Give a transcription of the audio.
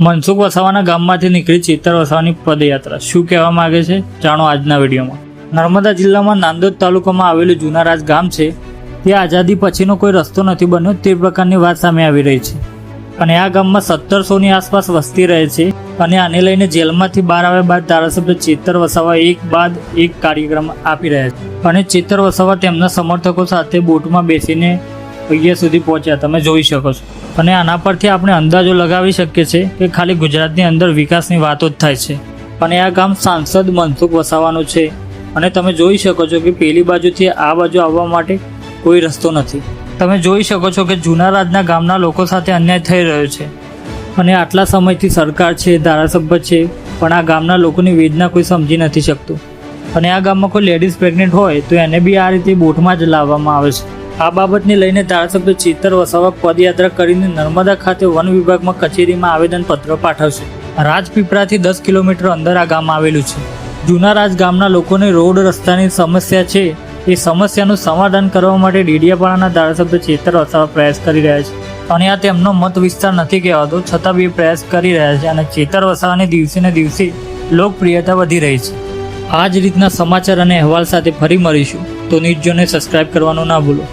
મનસુખ વસાવાના ગામમાંથી નીકળી ચિત્તર વસાવાની પદયાત્રા. શું કહેવા માંગે છે? જાણો આજના વિડીયોમાં. નર્મદા જિલ્લામાં નાંદોદ તાલુકામાં આવેલું જુનારાજ ગામ છે. તે આઝાદી પછીનો કોઈ રસ્તો નથી બન્યો તે પ્રકારની વાત સામે આવી રહી છે. અને આ ગામમાં સત્તરસોની આસપાસ વસ્તી રહે છે અને આને લઈને જેલમાંથી બહાર આવ્યા બાદ ધારાસભ્ય ચેતર વસાવા એક બાદ એક કાર્યક્રમ આપી રહ્યા છે. અને ચેતર વસાવા તેમના સમર્થકો સાથે બોટમાં બેસીને અહીંયા સુધી પહોંચ્યા, તમે જોઈ શકો છો. અને આના પરથી આપણે અંદાજો લગાવી શકીએ છીએ કે ખાલી ગુજરાતની અંદર વિકાસની વાતો જ થાય છે. અને આ ગામ સાંસદ મનસુખ વસાવાનું છે. અને તમે જોઈ શકો છો કે પેલી બાજુથી આ બાજુ આવવા માટે કોઈ રસ્તો નથી. તમે જોઈ શકો છો કે જૂના રાજના ગામના લોકો સાથે અન્યાય થઈ રહ્યો છે. અને આટલા સમયથી સરકાર છે, ધારાસભ્ય છે, પણ આ ગામના લોકોની વેદના કોઈ સમજી નથી શકતું. અને આ ગામમાં કોઈ લેડીઝ પ્રેગ્નેન્ટ હોય, તો એને બી આ રીતે બોટમાં જ લાવવામાં આવે છે. આ બાબતને લઈને ધારાસભ્ય ચિત્તર વસાવા પદયાત્રા કરીને નર્મદા ખાતે વન વિભાગમાં કચેરીમાં આવેદનપત્ર પાઠવશે. રાજપીપળાથી દસ કિલોમીટર અંદર આ ગામ આવેલું છે. જૂના રાજ ગામના લોકોને રોડ રસ્તાની સમસ્યા છે. એ સમસ્યાનું સમાધાન કરવા માટે ડેડિયાપાડાના ધારાસભ્ય ચેતર વસાવા પ્રયાસ કરી રહ્યા છે. અને આ તેમનો મત વિસ્તાર નથી કહેવાતો, છતાં બી પ્રયાસ કરી રહ્યા છે અને ચેતર વસાવાની દિવસે ને દિવસે લોકપ્રિયતા વધી રહી છે. આ જ રીતના સમાચાર અને અહેવાલ સાથે ફરી મળીશું. તો ન્યૂઝ જોને સબસ્ક્રાઇબ કરવાનું ના ભૂલો.